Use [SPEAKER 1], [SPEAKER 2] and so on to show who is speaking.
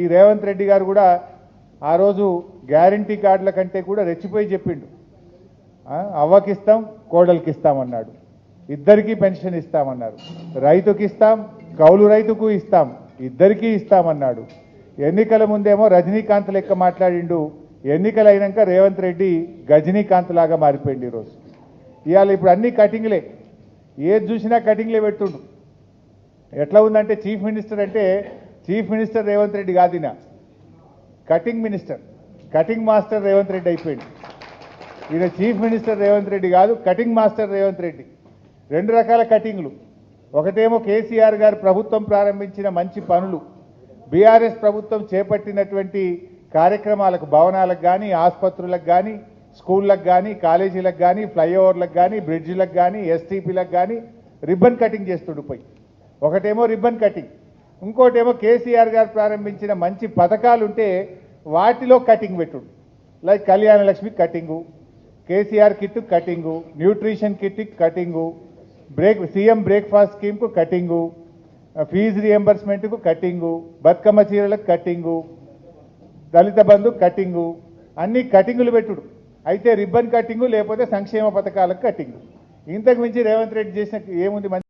[SPEAKER 1] ఈ రేవంత్ రెడ్డి గారు కూడా ఆ రోజు గ్యారంటీ కార్డుల కంటే కూడా రెచ్చిపోయి చెప్పిండు. అవ్వకిస్తాం కోడలికి ఇస్తామన్నాడు ఇద్దరికీ పెన్షన్ ఇస్తామన్నారు. రైతుకి ఇస్తాం కౌలు రైతుకు ఇస్తాం ఇద్దరికీ ఇస్తామన్నాడు ఎన్నికల ముందేమో రజనీకాంత్ లెక్క మాట్లాడిండు. ఎన్నికలు అయినాక రేవంత్ రెడ్డి గజనీకాంత్ లాగా మారిపోయింది ఈరోజు ఇవాళ ఇప్పుడు అన్ని కటింగ్లే. ఏది చూసినా కటింగ్లే పెట్టుండు ఎట్లా ఉందంటే చీఫ్ మినిస్టర్ అంటే chief minister Revanth Reddy కాదినా cutting minister. Cutting master Revanth Reddy అయిపోయింది ఈయన చీఫ్ మినిస్టర్ రేవంత్ రెడ్డి కాదు కటింగ్ మాస్టర్ రేవంత్ రెడ్డి. రెండు రకాల కటింగ్లు. ఒకటేమో కేసీఆర్ గారు ప్రభుత్వం ప్రారంభించిన మంచి పనులు. బీఆర్ఎస్ ప్రభుత్వం చేపట్టినటువంటి కార్యక్రమాలకు భవనాలకు కానీ ఆసుపత్రులకు కానీ స్కూళ్ళకు కానీ కాలేజీలకు కానీ ఫ్లైఓవర్లకు కానీ బ్రిడ్జ్లకు కానీ ఎస్టీపీలకు కానీ రిబ్బన్ కటింగ్ చేస్తుండిపోయి ఒకటేమో రిబ్బన్ కటింగ్. ఇంకోటేమో కేసీఆర్ గారు ప్రారంభించిన మంచి పథకాలు ఉంటే వాటిలో కటింగ్ పెట్టుడు. Like Kalyana Lakshmi cutting KCR kit cutting nutrition kit cutting break CM breakfast స్కీమ్కు cutting fee రియంబర్స్మెంట్కు కటింగు బతుకమ్మ చీరలకు కటింగు దళిత బంధు కటింగు అన్ని కటింగులు పెట్టుడు. అయితే రిబ్బన్ కటింగు లేకపోతే సంక్షేమ పథకాలకు కటింగు. ఇంతకు మించి రేవంత్ రెడ్డి చేసిన ఏముంది